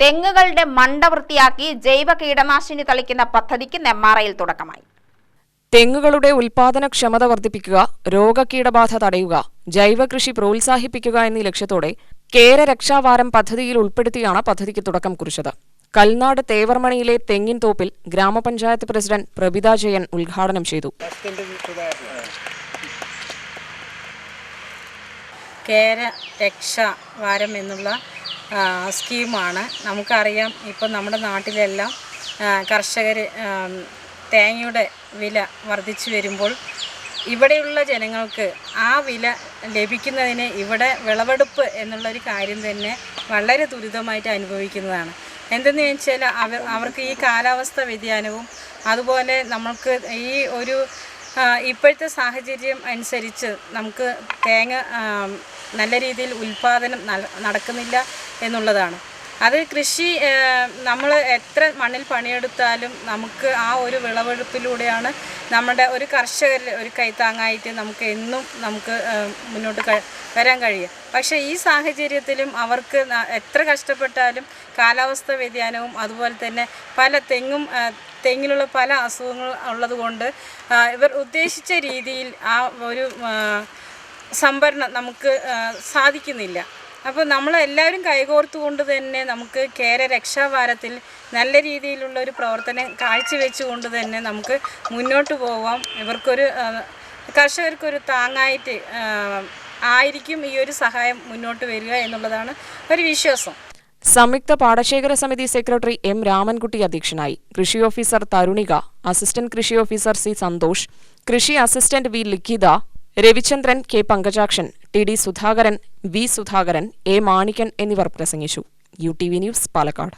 തെങ്ങുകളുടെ മണ്ട വൃത്തിയാക്കി ജൈവ കീടനാശിനി തളിക്കുന്ന പദ്ധതിക്ക് നെമ്മാറയിൽ തുടക്കമായി. തെങ്ങുകളുടെ ഉൽപാദനക്ഷമത വർദ്ധിപ്പിക്കുക രോഗകീടബാധ തടയുക ജൈവകൃഷി പ്രോത്സാഹിപ്പിക്കുക എന്നീ ലക്ഷ്യത്തോടെ കേര രക്ഷാവാരം പദ്ധതിയിൽ ഉൾപ്പെടുത്തിയാണ് പദ്ധതിക്ക് തുടക്കം കുറിച്ചത്. കൽനാട് തേവർമണിയിലെ തെങ്ങിൻ തോപ്പിൽ ഗ്രാമപഞ്ചായത്ത് പ്രസിഡന്റ് പ്രഭിത ജയൻ ഉദ്ഘാടനം ചെയ്തു. കേര രക്ഷ വാരം എന്നുള്ള സ്കീമാണ്. നമുക്കറിയാം ഇപ്പം നമ്മുടെ നാട്ടിലെല്ലാം കർഷകർ തേങ്ങയുടെ വില വർദ്ധിച്ചു വരുമ്പോൾ ഇവിടെയുള്ള ജനങ്ങൾക്ക് ആ വില ലഭിക്കുന്നതിന് ഇവിടെ വിളവെടുപ്പ് എന്നുള്ളൊരു കാര്യം തന്നെ വളരെ ദുരിതമായിട്ട് അനുഭവിക്കുന്നതാണ്. എന്തെന്ന് വെച്ചാൽ അവർ അവർക്ക് ഈ കാലാവസ്ഥ വ്യതിയാനവും അതുപോലെ നമ്മൾക്ക് ഈ ഒരു ഇപ്പോഴത്തെ സാഹചര്യം അനുസരിച്ച് നമുക്ക് തേങ്ങ നല്ല രീതിയിൽ ഉൽപാദനം നടക്കുന്നില്ല എന്നുള്ളതാണ്. അത് കൃഷി നമ്മൾ എത്ര മണ്ണിൽ പണിയെടുത്താലും നമുക്ക് ആ ഒരു വിളവെടുപ്പിലൂടെയാണ് നമ്മുടെ ഒരു കർഷകരിൽ ഒരു കൈത്താങ്ങായിട്ട് നമുക്ക് എന്നും നമുക്ക് മുന്നോട്ട് വരാൻ കഴിയുക. പക്ഷേ ഈ സാഹചര്യത്തിലും അവർക്ക് എത്ര കഷ്ടപ്പെട്ടാലും കാലാവസ്ഥ വ്യതിയാനവും അതുപോലെ തന്നെ പല തെങ്ങും തെങ്ങിലുള്ള പല അസുഖങ്ങൾ ഉള്ളതുകൊണ്ട് ഇവർ ഉദ്ദേശിച്ച രീതിയിൽ ആ ഒരു സംഭരണം നമുക്ക് സാധിക്കുന്നില്ല. അപ്പോൾ നമ്മളെല്ലാവരും കൈകോർത്തുകൊണ്ട് തന്നെ നമുക്ക് കേര രക്ഷാവാരത്തിൽ നല്ല രീതിയിലുള്ള ഒരു പ്രവർത്തനം കാഴ്ചവെച്ചുകൊണ്ട് തന്നെ നമുക്ക് മുന്നോട്ട് പോവാം. ഇവർക്കൊരു കർഷകർക്കൊരു താങ്ങായിട്ട് ആയിരിക്കും ഈ ഒരു സഹായം മുന്നോട്ട് വരിക എന്നുള്ളതാണ് ഒരു വിശ്വാസം. സംയുക്ത പാടശേഖര സമിതി സെക്രട്ടറി എം രാമൻകുട്ടി അധ്യക്ഷനായി. കൃഷി ഓഫീസർ തരുണിക അസിസ്റ്റന്റ് കൃഷി ഓഫീസർ സി സന്തോഷ് കൃഷി assistant V Likhitha Ravichandran K Pankajakshan T D Sudhakaran V Sudhakaran A Manikkan എന്നിവർ പ്രസംഗിച്ചു. U T V news Palakkad.